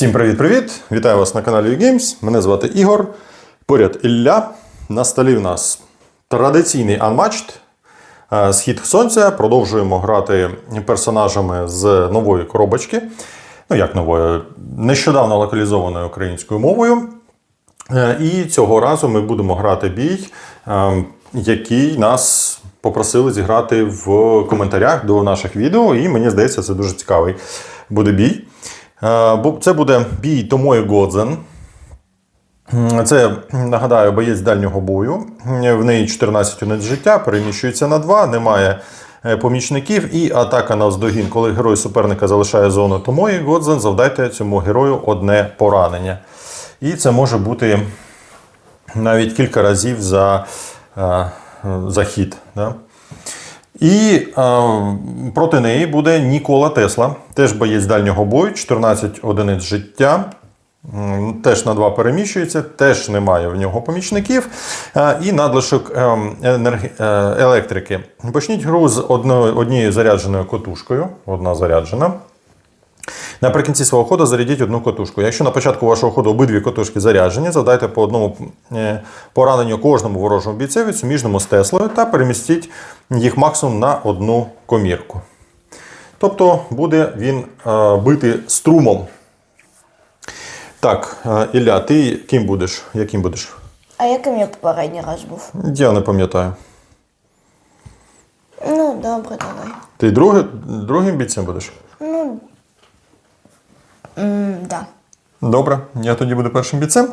Всім привіт-привіт! Вітаю вас на каналі Games. Мене звати Ігор. Поряд Ілля. На столі в нас традиційний Unmatched. е, Схід сонця. Продовжуємо грати персонажами з нової коробочки. Ну, як нової, нещодавно локалізованою українською мовою. Е, І цього разу ми будемо грати бій, е, який нас попросили зіграти в коментарях до наших відео, і мені здається, це дуже цікавий буде бій. Е, Це буде бій Томої Годзен. Це, нагадаю, боєць дальнього бою. В неї 14 одиниць життя, переміщується на 2, немає е, помічників і атака на оздогін. Коли герой суперника залишає зону Томої Годзен, завдайте цьому герою одне поранення. І це може бути навіть кілька разів за, е, за? І е, проти неї буде Нікола Тесла, теж боєць дальнього бою, 14 одиниць життя. Теж на два переміщується, теж немає в нього помічників. І надлишок е, енерги- е, електрики. Почніть гру з однією зарядженою котушкою. Одна заряджена. Наприкінці свого ходу зарядіть одну котушку. Якщо на початку вашого ходу обидві котушки заряджені, завдайте по одному е, пораненню кожному ворожому бійцеві суміжному з Теслою та перемістіть їх максимум на одну комірку. Тобто буде він е, бити струмом. Так, е, Ілля, ти ким будеш? Яким будеш? А яким я попередній раз був? Я не пам'ятаю. Ну, добре, давай. Ти друге, другим бійцем будеш? Да. Добре, я тоді буду першим бійцем.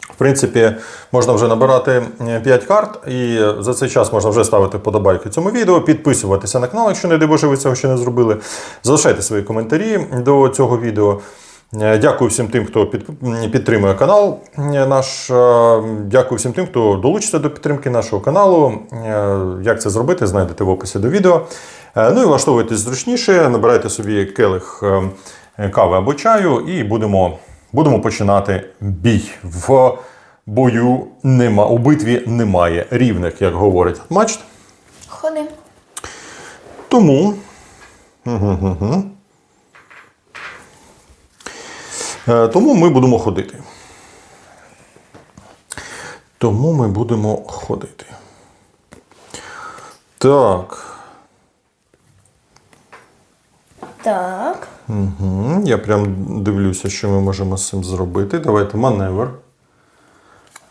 В принципі, можна вже набирати 5 карт, і за цей час можна вже ставити подобайки цьому відео, підписуватися на канал, якщо не дай Боже, ви цього ще не зробили. Залишайте свої коментарі до цього відео. Е, Дякую всім тим, хто підтримує канал е, наш. Е, Дякую всім тим, хто долучиться до підтримки нашого каналу. Е, Як це зробити, знайдете в описі до відео. Е, Ну і влаштовуйтесь зручніше, набирайте собі келих е, кави або чаю, і будемо, будемо починати бій. В бою нема, у битві немає рівних, як говорить матч. Ходи. Тому. Е, Тому ми будемо ходити. Тому ми будемо ходити. Так. Так. Угу. Я прям дивлюся, що ми можемо з цим зробити. Давайте маневр.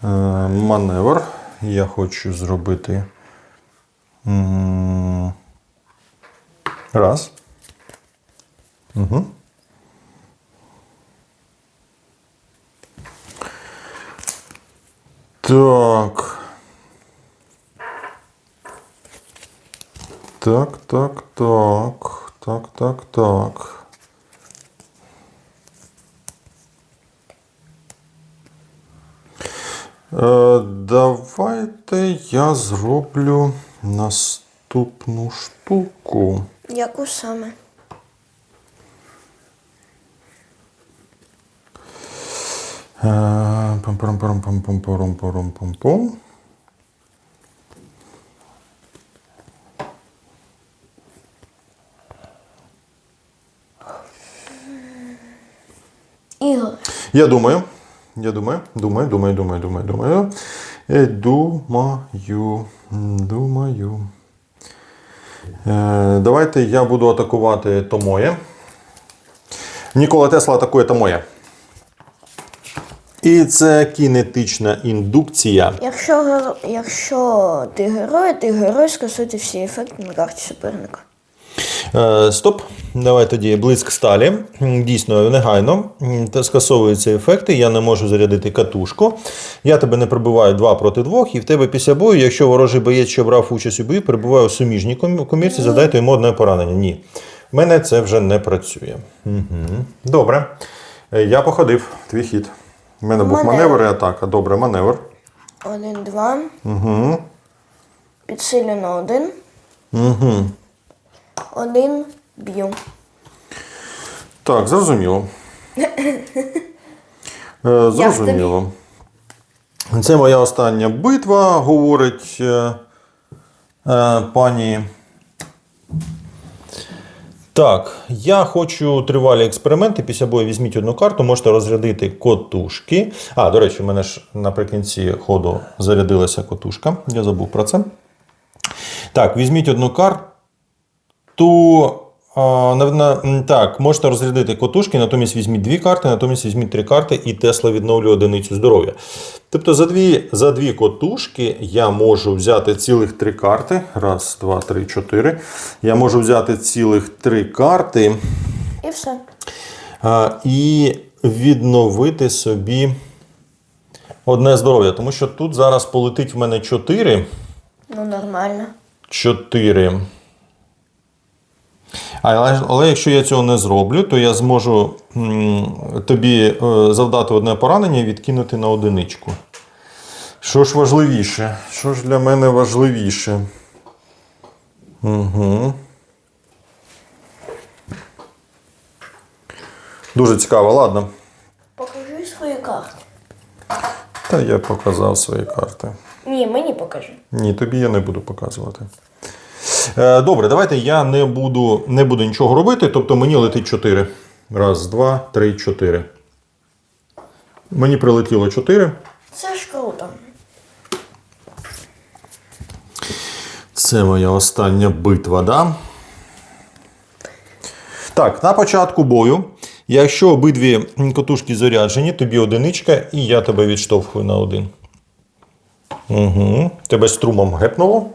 Е, маневр. Я хочу зробити. Раз. Угу. Так. Так, так, так. Так, так, так. Давайте я зроблю наступну штуку. Яку саме? Е, Пам-парам-парам-пам-пам-парам-пам-пам-пам. Ігор. Я думаю. Я думаю, думаю, думаю, думаю, думаю, думаю. Думаю. Думаю. Е, давайте я буду атакувати Томоє. Нікола Тесла атакує Томоє. І це кінетична індукція. Якщо, якщо ти герой, ти герой скасуйте всі ефекти на карті суперника. Е, Стоп. Давай тоді блиск сталі. Дійсно, негайно скасовуються ефекти. Я не можу зарядити катушку. Я тебе не прибиваю 2 проти 2, і в тебе після бою, якщо ворожий боєць, що брав участь у бою, перебуває у суміжній ком- комірці, задайте йому одне поранення. Ні. В мене це вже не працює. Угу. Добре. Е, Я походив. Твій хід. У мене був Маневр. маневр і атака. Добре, маневр. Один, два. Угу. Підсилено один. Угу. Один б'ю. Так, зрозуміло. Е, Зрозуміло. Це моя остання битва, говорить е, е, пані. Так, я хочу тривалі експерименти. Після бою візьміть одну карту, можете розрядити котушки. А, до речі, в мене ж наприкінці ходу зарядилася котушка. Я забув про це. Так, візьміть одну карту. А, на, на, так, можете розрядити котушки, натомість візьміть дві карти, натомість візьміть три карти, і Тесла відновлює одиницю здоров'я. Тобто за дві, за дві котушки я можу взяти цілих три карти. Раз, два, три, чотири. Я можу взяти цілих три карти І все. а, і відновити собі одне здоров'я. Тому що тут зараз полетить в мене 4. Ну, нормально. 4. Але, але якщо я цього не зроблю, то я зможу тобі е, завдати одне поранення і відкинути на одиничку. Що ж важливіше? Що ж для мене важливіше? Угу. Дуже цікаво, ладно. Покажи свої карти. Та я показав свої карти. Ні, мені покажи. Ні, тобі я не буду показувати. Е, Добре, давайте я не буду, не буду нічого робити, тобто мені летить 4. Раз, два, три, чотири. Мені прилетіло 4. Це ж круто. Це моя остання битва, да? Так, на початку бою, якщо обидві котушки заряджені, тобі одиничка, і я тебе відштовхую на один. Угу. Тебе струмом гепнуло.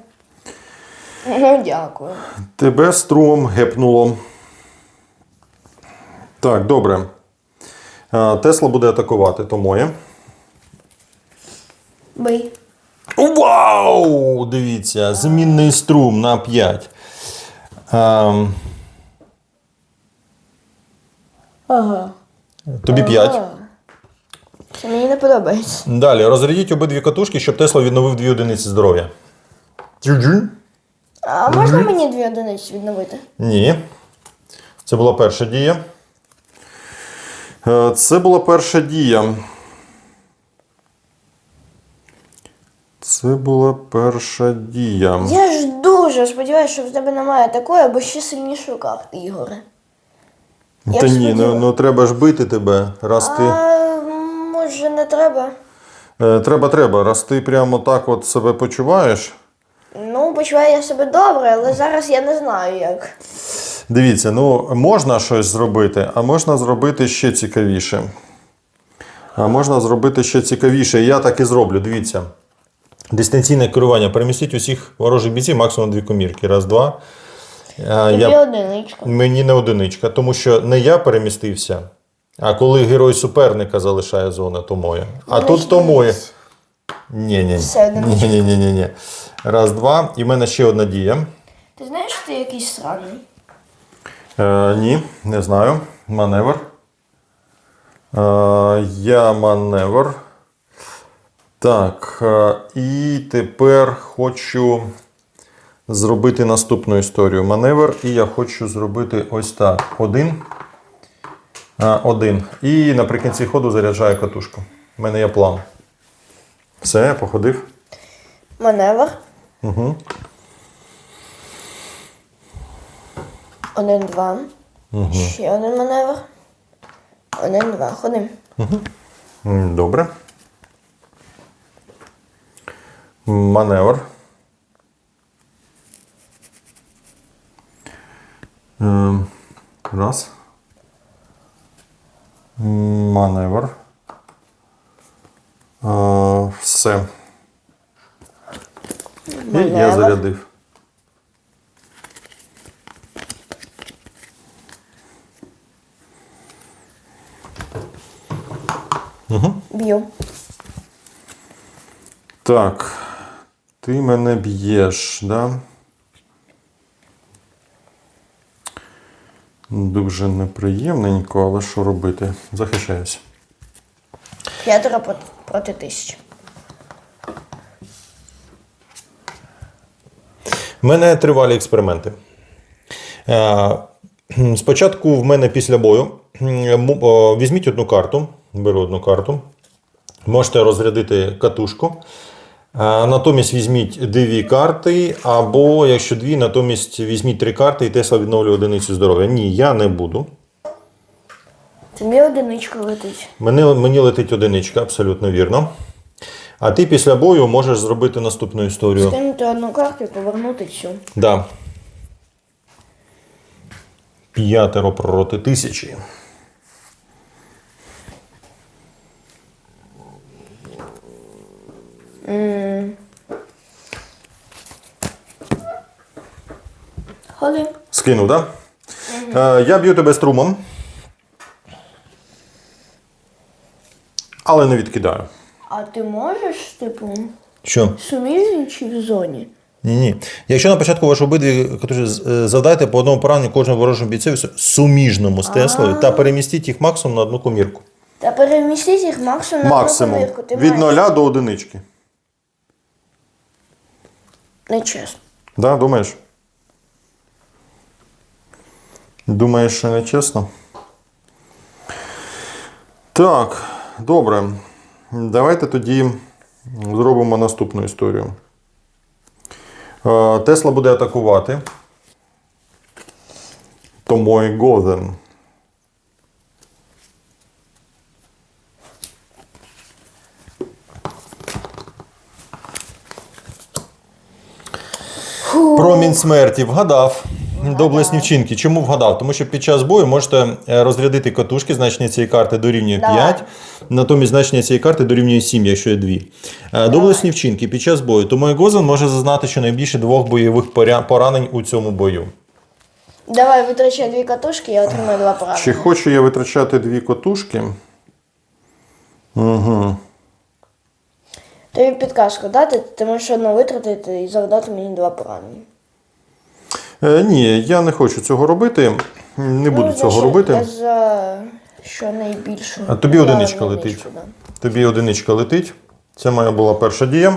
Дякую. Тебе струмом гепнуло. Так, добре. Тесла буде атакувати, то моє. Бий. Вау! Дивіться, змінний струм на 5. Ем, Ага. тобі 5. Ага. Це мені не подобається. Далі, розрядіть обидві катушки, щоб Тесла відновив дві одиниці здоров'я. Тю-джу. А можна мені дві одиниці відновити? Ні. Це була перша дія. Е, Це була перша дія. Це була перша дія. Я ж дуже сподіваюся, що в тебе немає такої або ще сильнішої карти, Ігоре. Я Та ні, ну, ну треба ж бити тебе. Раз ти. А може не треба? Е, Треба, треба. Раз ти прямо так от себе почуваєш. Почуваю я себе добре, але зараз я не знаю як. Дивіться, ну можна щось зробити, а можна зробити ще цікавіше. А можна зробити ще цікавіше. І Я так і зроблю. Дивіться. Дистанційне керування. Перемістіть усіх ворожих бійців максимум дві комірки. Раз, два. Тобі я... одиничка. Мені не одиничка, тому що не я перемістився, а коли герой суперника залишає зону, то моє. А Ну, тут то моє. Ні, ні, Все, одиничка. ні, ні, ні, ні. Раз, два. І в мене ще одна дія. Ти знаєш, що ти якийсь странний? Е, ні, не знаю. Маневр. Е, я маневр. Так. Е, і тепер хочу зробити наступну історію. Маневр. І я хочу зробити ось так. Один. Е, один. І наприкінці ходу заряджаю катушку. У мене є план. Все, я походив. Маневр. Угу. Один, два. Ще один маневр. Один, два. Ходим. М, Добре. Маневр. Ем, Раз. Маневр. Е, Все. І я зарядив. Б'ю. Так. Ти мене б'єш, да? Дуже неприємненько, але що робити? Захищаюся. П'ятеро проти тисячі. У мене тривалі експерименти. Е, Спочатку в мене після бою візьміть одну карту, беру одну карту. Можете розрядити катушку. Е, Натомість візьміть дві карти, або якщо дві, натомість візьміть три карти і Тесла відновлює одиницю здоров'я. Ні, я не буду. Тобі одиничка летить. Мені, мені летить одиничка, абсолютно вірно. А ти після бою можеш зробити наступну історію. Скинути одну карту і повернути цю. Да. П'ятеро проти тисячі. Ходи. Скинув, так? Да? Е, я б'ю тебе струмом. Але не відкидаю. А ти можеш, типу, Що? суміжні чи в зоні? Ні, ні. Якщо на початку ваші обидві катуші е, завдайте по одному пораненню кожному ворожому бійцеві суміжному з Теслою та перемістіть їх максимум на одну комірку. Та перемістіть їх максимум на одну комірку. Ти Від маєш- нуля до одинички. Нечесно. Да, думаєш? Думаєш, що не чесно? Так, добре. Давайте тоді зробимо наступну історію. Е, Тесла буде атакувати. Томой Годен. Промінь смерті вгадав. Доблесні вчинки. Чому вгадав? Тому що під час бою можете е, розрядити катушки, значення цієї карти дорівнює Давай. 5, натомість значення цієї карти дорівнює 7, якщо є 2. Доблесні вчинки під час бою. Тому Гозен може зазнати щонайбільше двох бойових поранень у цьому бою. Давай витрачай дві катушки, я отримаю два поранення. Чи хочу я витрачати дві катушки? Угу. Тобі підказку дати, ти можеш одну витратити і завдати мені два поранення. Е, ні, я не хочу цього робити. Не буду Ну, цього робити. За що найбільше. А тобі одиничка летить. да. Тобі одиничка летить. Це моя була перша дія.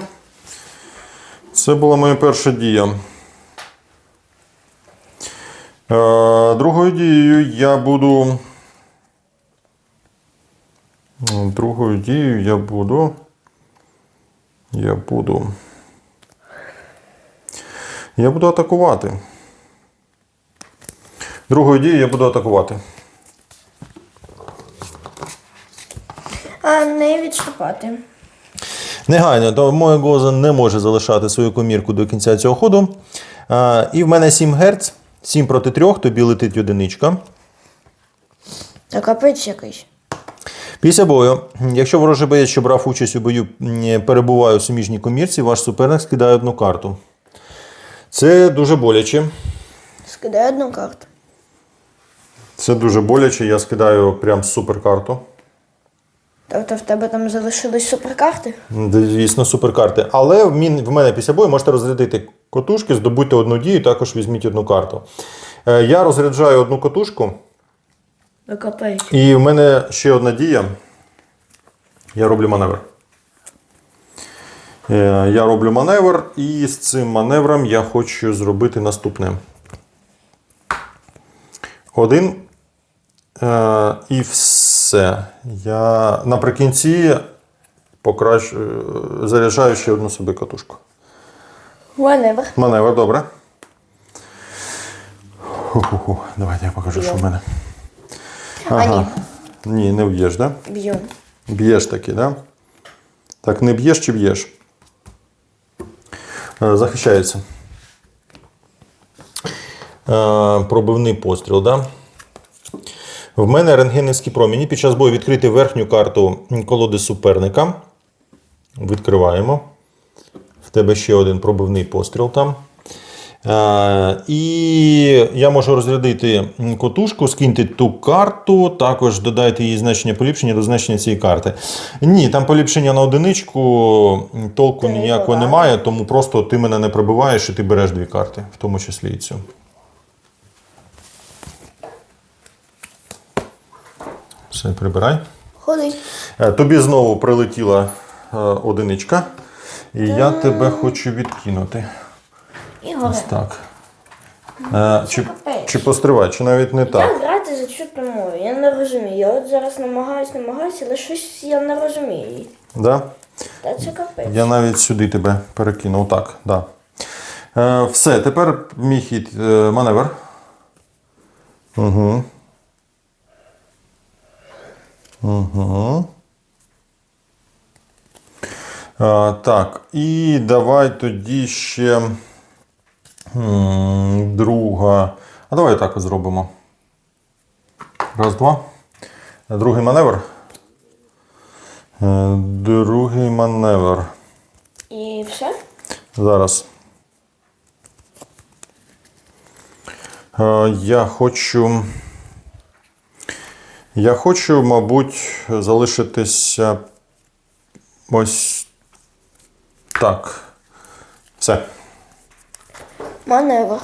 Це була моя перша дія. Е, Другою дією я буду. Другою дією я буду. Я буду. Я буду атакувати. Другою дією я буду атакувати. А не відступати. Негайно, то моя Гоза не може залишати свою комірку до кінця цього ходу. А, і в мене 7 Гц, 7 проти 3, тобі летить одиничка. Та капець якийсь. Після бою, якщо ворожий боєць, що брав участь у бою, перебуває у суміжній комірці, ваш суперник скидає одну карту. Це дуже боляче. Скидай одну карту. Це дуже боляче. Я скидаю прям суперкарту. Тобто в тебе там залишились суперкарти? Звісно, суперкарти. Але в мін- в мене після бою можете розрядити котушки, здобудьте одну дію, також візьміть одну карту. Е, Я розряджаю одну котушку. Капець. І в мене ще одна дія. Я роблю маневр. Е, Я роблю маневр, і з цим маневром я хочу зробити наступне. Один. Е, і все. Я наприкінці покращ... е, заряджаю ще одну собі катушку. Маневр. Маневр, добре. Ху-ху-ху. Давайте я покажу, що в мене. А ні, Ні, не вб'єш, так? Да? б'ю. Б'єш таки, да? Так, не б'єш чи б'єш? Е, Захищається. Е, Пробивний постріл, да? В мене рентгенівські проміні. Під час бою відкрити верхню карту колоди суперника. Відкриваємо. В тебе ще один пробивний постріл там. Е, і я можу розрядити котушку, скиньте ту карту, також додайте її значення поліпшення до значення цієї карти. Ні, там поліпшення на одиничку, толку ніякого немає, тому просто ти мене не пробиваєш і ти береш дві карти, в тому числі і цю. Все, прибирай. Ходи. Е, Тобі знову прилетіла е, одиничка, і я тебе хочу відкинути. Ігоре. Ось так. Е, чи, чи постривай, чи навіть не так. Як грати за чутну мову? Я не розумію. Я от зараз намагаюсь, намагаюся, але щось я не розумію. Да? Та це капець. Я навіть сюди тебе перекинув. Так, да. Е, все, тепер мій хід маневр. Угу. Угу. Е, так, і давай тоді ще м, друга. А давай так от зробимо. Раз, два. Другий маневр. Е, Другий маневр. І все? Зараз. Е, Я хочу. Я хочу, мабуть, залишитися ось так. Все. Маневр.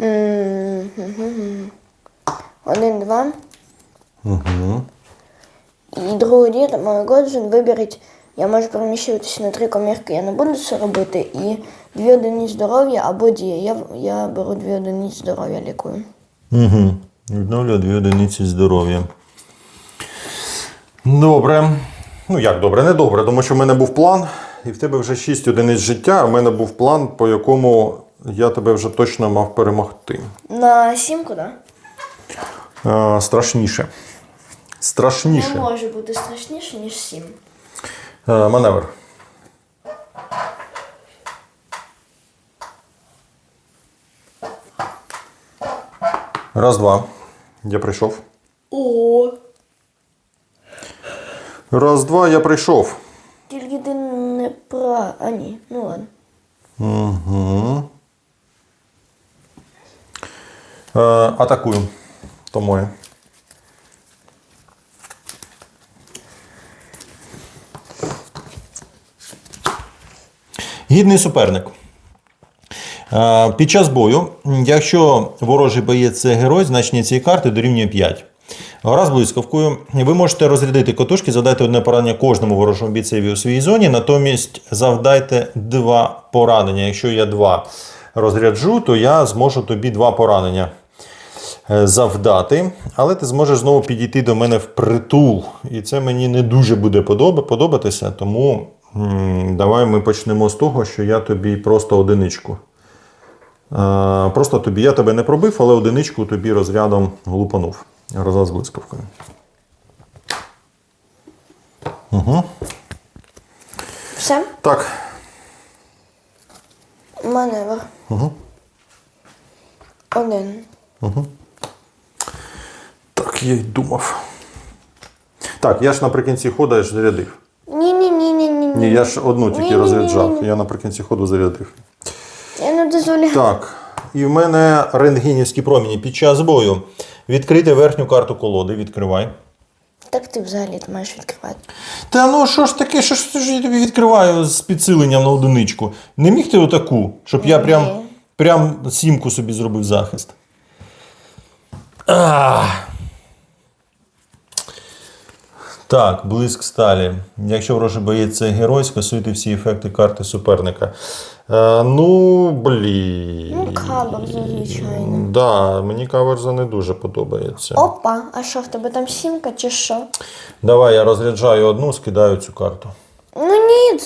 М, мгм. Один, два. Угу. І дід мой Годжин виберіть. Я можу переміщуватися на три комірки, я не буду це робити. І дві одиниць здоров'я або дія. Я, я беру дві одиниць здоров'я лікую. Угу. Відновлюю дві одиниці здоров'я. Добре. Ну як добре, не добре, тому що в мене був план, і в тебе вже 6 одиниць життя, а в мене був план, по якому я тебе вже точно мав перемогти. На сімку, так? Е, страшніше. Не може бути страшніше, ніж сім. Е, маневр. Раз, два. Я прийшов. О. Раз, два, я прийшов. Тільки ти не прав. А ні, ну ладно. Угу. Е, атакую. То моє. Гідний суперник. Під час бою, якщо ворожий боєць це герой, значення цієї карти дорівнює 5. Гра з блискавкою. Ви можете розрядити котушки, завдайте одне поранення кожному ворожому бійцеві у своїй зоні. Натомість завдайте два поранення. Якщо я два розряджу, то я зможу тобі два поранення е, завдати. Але ти зможеш знову підійти до мене в притул. І це мені не дуже буде подобатися. Тому давай ми почнемо з того, що я тобі просто одиничку. Просто тобі я тебе не пробив, але одиничку тобі розрядом глупанув. Гроза з блискавкою. Все? Так. Маневр. Угу. Один. Так, я й думав. Так, я ж наприкінці ж зарядив. Ні, я ж одну тільки розряджав. Я наприкінці ходу зарядив. Я не дозволяю. Так. І в мене рентгенівські промені під час бою. Відкрити верхню карту колоди. Відкривай. Так ти взагалі ти маєш відкривати. Та ну що ж таке, що ж я тобі відкриваю з підсиленням на одиничку? Не міг ти отаку, щоб я прям, прям сімку собі зробив захист. Ах. Так, блиск сталі. Якщо ворожий боєць це герой, скасуйте всі ефекти карти суперника. Е, ну, блін. Ну, кабар, звичайно. Да, мені каверза не дуже подобається. Опа, а що в тебе там сімка чи що? Давай я розряджаю одну, скидаю цю карту. Ну ні.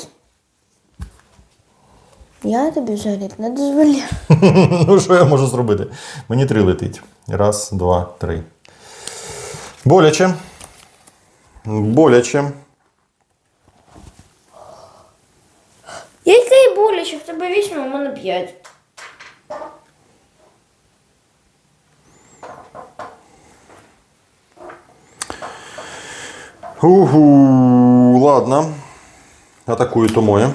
Я тобі взагалі не дозволяю. Ну, що я можу зробити? Мені три летить. Раз, два, три. Боляче. Боляче. Який боляче, в тебе вісім, а в мене п'ять. Угу, ладно. Атакую то моє.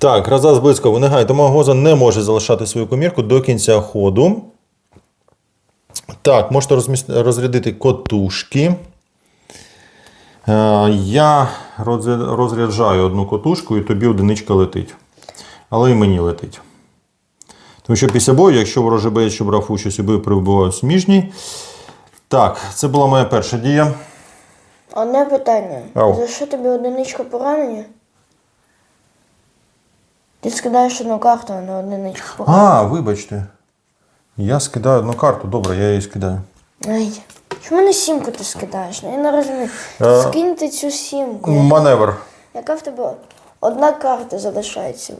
Так, раза зблизько винигай. Тому Гоза не може залишати свою комірку до кінця ходу. Так, можете розрядити котушки. Е, Я розряджаю одну котушку і тобі одиничка летить. Але і мені летить. Тому що після бою, якщо ворожий боєць, що брав участь у бою, перебував сміжній. Так, це була моя перша дія. Одне питання. Ау. За що тобі одиничка поранення? Ти скидаєш одну карту, а не одиничку. А, вибачте. Я скидаю одну карту, добре, я її скидаю. Ай. Чому не сімку ти скидаєш? Ну, я не розумію. Е. Скинь ти цю сімку. Маневр. Яка в тебе одна карта залишається?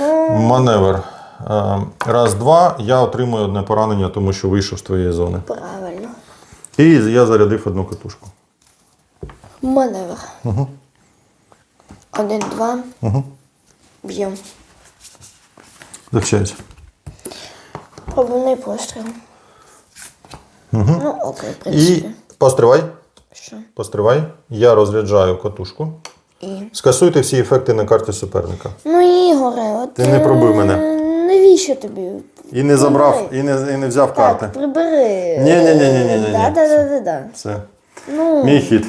Ну, Маневр. Е, Раз, два, я отримую одне поранення, тому що вийшов з твоєї зони. правильно. І я зарядив одну катушку. Маневр. Угу. Один, два. Угу. Б'ємо. Захищаюся. Пробивний постріл. Ну, окей, в І принципі. постривай. Що? Постривай. Я розряджаю катушку. І. Скасуйте всі ефекти на карті суперника. Ну, Ігоре, от. Ти не пробив мене. е, Навіщо тобі? І не забрав, і не, і не взяв Так, карти. прибери. Ні-ні-ні-ні-ні-ні. Да, да, да, да, да. Це Ну, мій хід.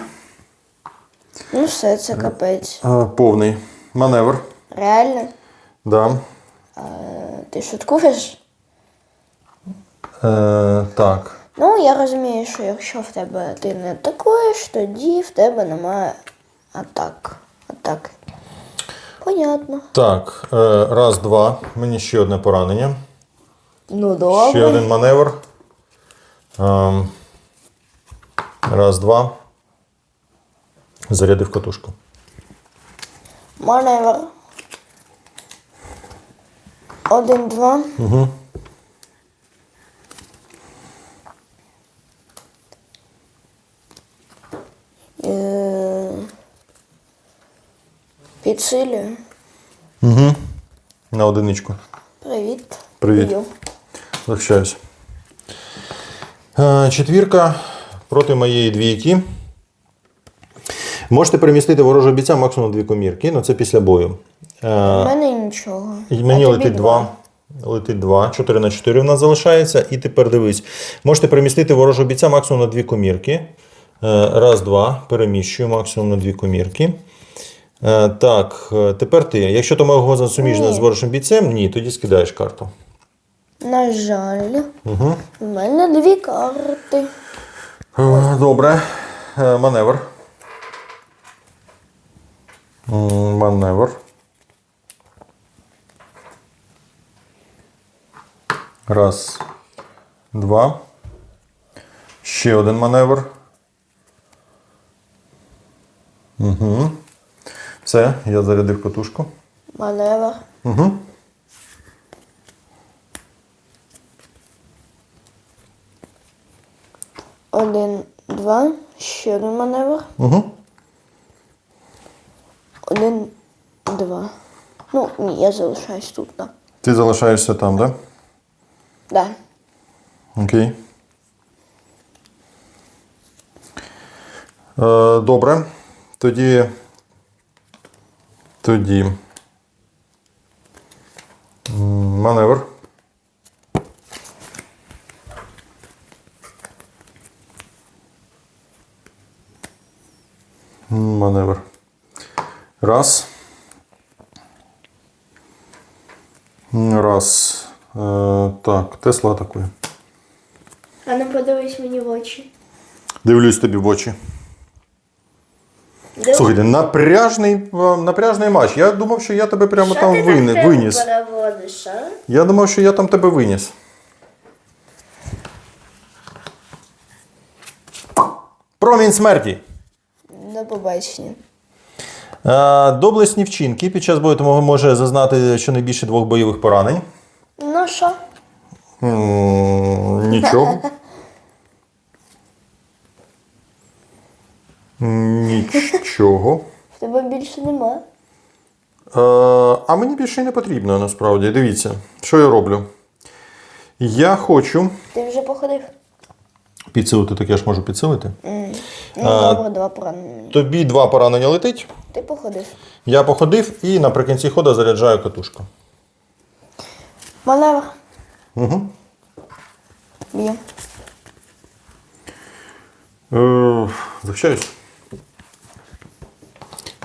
ну все, це капець. Е, Повний. Маневр. Реально? Да. Е, Ти шуткуєш? Е, так. Ну, я розумію, що якщо в тебе ти не атакуєш, тоді в тебе немає атак. Атак. Понятно. Так. Е, раз, два. Мені ще одне поранення. Ну, добре. Ще один маневр. Ем, раз, два. Зарядив катушку. Маневр. Один, два. Угу. Е, Підсилюю. Угу. На одиничку. Привіт. Привіт. Захищаюся. Е, четвірка проти моєї двійки. Можете перемістити ворожого бійця максимум дві комірки, ну це після бою. У Е, мене нічого. і мені А летить два. Летить два. 4 на 4 в нас залишається. І тепер дивись. Можете перемістити ворожого бійця максимум на дві комірки. Е, Раз, два. Переміщую максимум на дві комірки. Е, Так, е, тепер ти. Якщо то мого суміжна з ворожим бійцем, ні, тоді скидаєш карту. На жаль, Угу. в мене дві карти. Добре. Маневр. Маневр. Раз. Два. Ще один маневр. Угу. Все, я зарядив катушку. Маневр. Угу. Один, два. Ще один маневр. Угу. Один, два. Ну, ні, я залишаюсь тут, так. Ти залишаєшся там, так? Да? Да? Окей. Е, добре. Тоді. Тоді. Маневр. Маневр. Раз. Раз. Е, так, Тесла атакує. А не подивись мені в очі. Дивлюсь тобі в очі. Див- Слухайте, напряжний, е, напряжний матч. Я думав, що я тебе прямо там ти вини- так виніс. переводиш, а? Я думав, що я там тебе виніс. Промінь смерті. До побачення. Е, Доблесні вчинки. Під час бою тому може зазнати щонайбільше двох бойових поранень. Ну що? М, Нічого. Нічого. В тебе більше нема. Е, а мені більше не потрібно насправді. Дивіться, що я роблю. Я хочу Ти вже походив? підсилити, так я ж можу підсилити. Ну, добре, два поранення. Тобі два поранення летить. Ти походив. Я походив і наприкінці ходу заряджаю катушку. Маневр. Угу. Б'ю. Е, захищаюсь.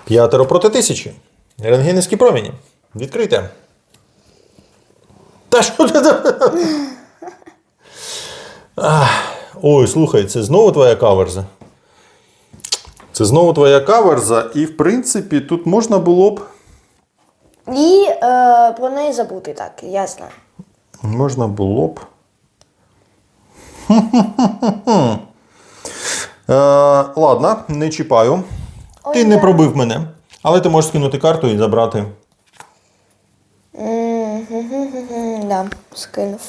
П'ятеро проти тисячі. Рентгенівські промені. Відкрийте. Та що ти Ой, слухай, це знову твоя каверза. Це знову твоя каверза, і в принципі тут можна було б. І е, про неї забути, так, я знаю. Можна було б. Е, ладно, не чіпаю. Ти не да. пробив мене. Але ти можеш скинути карту і забрати. Да, скинув.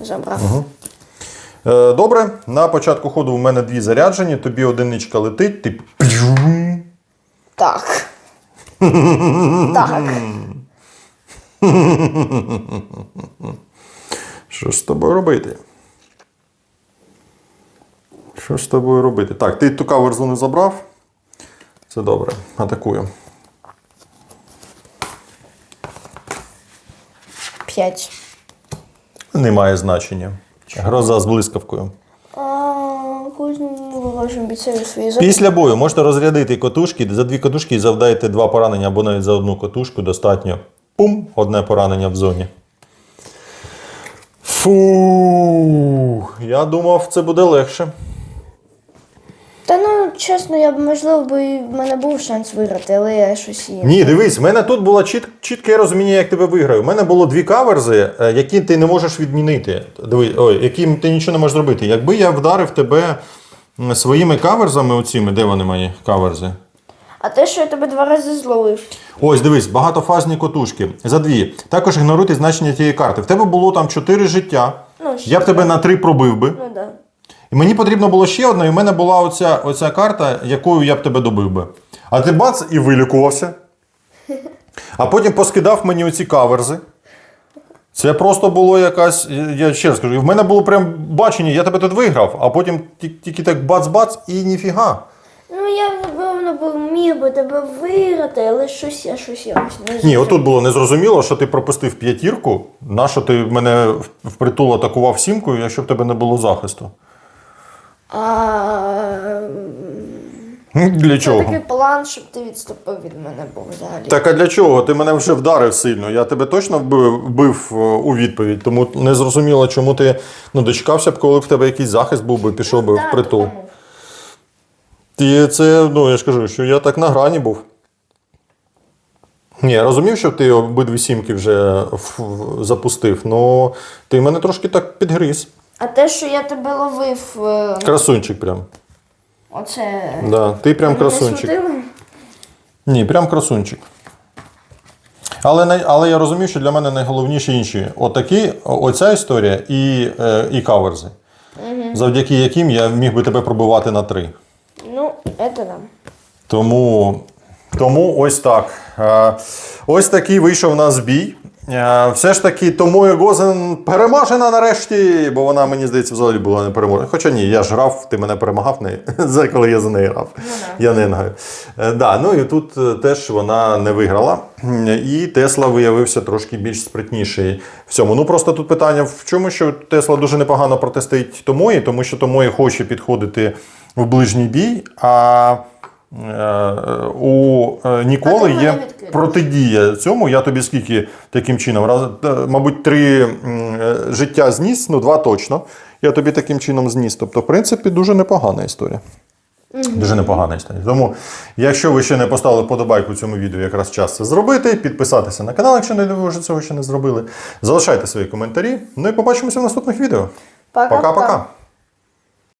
Забрав. Е, добре, на початку ходу в мене дві заряджені, тобі одиничка летить, ти. Так. Що з тобою робити? Що з тобою робити? Так, ти ту каверзу не забрав. Це добре. Атакую. П'ять. Немає значення. Гроза з блискавкою. Кожному бійцеві свої зони. Після бою можете розрядити котушки. За дві котушки завдаєте два поранення або навіть за одну котушку достатньо. Пум! Одне поранення в зоні. Фу. Я думав, це буде легше. Та ну, чесно, я б можливо би в мене був шанс виграти, але я щось їм. Ні, дивись, в мене тут було чіт, чітке розуміння, як тебе виграю. У мене було дві каверзи, е, які ти не можеш відмінити. Диви, ой, яким ти нічого не можеш зробити. Якби я вдарив тебе своїми каверзами, оціми, де вони мої каверзи? А те, що я тебе два рази зловив. Ось, дивись, багатофазні котушки. За дві. Також ігноруйте значення тієї карти. В тебе було там чотири життя. Ну, ще Я б тебе на три пробив би. Ну да. І мені потрібно було ще одна, і в мене була оця, оця карта, якою я б тебе добив би. А ти бац і вилікувався. А потім поскидав мені оці каверзи. Це просто було якась. Я ще раз кажу, в мене було прям бачення, я тебе тут виграв, а потім тільки так бац-бац і ніфіга. Ну я напевно би міг би тебе виграти, але щось я щось якось не Ні, отут було незрозуміло, що ти пропустив п'ятірку. Нащо ти мене впритул атакував сімкою, якщо б тебе не було захисту? А, Для це чого? такий план, щоб ти відступив від мене був взагалі. Так а для чого? Ти мене вже вдарив сильно. Я тебе точно вбив, е, у відповідь, тому не зрозуміло, чому ти ну, дочекався б, коли б в тебе якийсь захист був би, пішов би Так, в притул. І це, ну я ж кажу, що я так на грані був. Ні, я розумів, що ти обидві сімки вже запустив, але ти мене трошки так підгриз. А те, що я тебе ловив, е, Красунчик прям. Оце. Да, ти прям красунчик. Ні, прям красунчик. Але, але я розумію, що для мене найголовніше інші. Отакі, оця історія і, е, і каверзи. Завдяки яким я міг би тебе пробивати на три. Ну, це да. Тому, тому ось так. Е, Ось такий вийшов у нас бій. Е, Все ж таки, Томою Гозен переможена нарешті, бо вона, мені здається, взагалі була не переможена. Хоча ні, я ж грав, ти мене перемагав неї, за коли я за неї грав. Я не граю. Е, Да, ну і тут е, теж вона не виграла. І Тесла виявився трошки більш спритніший в цьому. Ну просто тут питання в чому, що Тесла дуже непогано протистоїть Томої, тому що Томої хоче підходити в ближній бій. а У е, Ніколи А ти мене є протидія цьому. Я тобі скільки таким чином? Раз, е, мабуть, три е, життя зніс, ну два точно. Я тобі таким чином зніс. Тобто, в принципі, дуже непогана історія. Дуже непогана історія. Тому, якщо ви ще не поставили подобайку цьому відео, якраз час це зробити. Підписатися на канал, якщо не ви вже цього ще не зробили. Залишайте свої коментарі. Ну і побачимося в наступних відео. Пока-пока.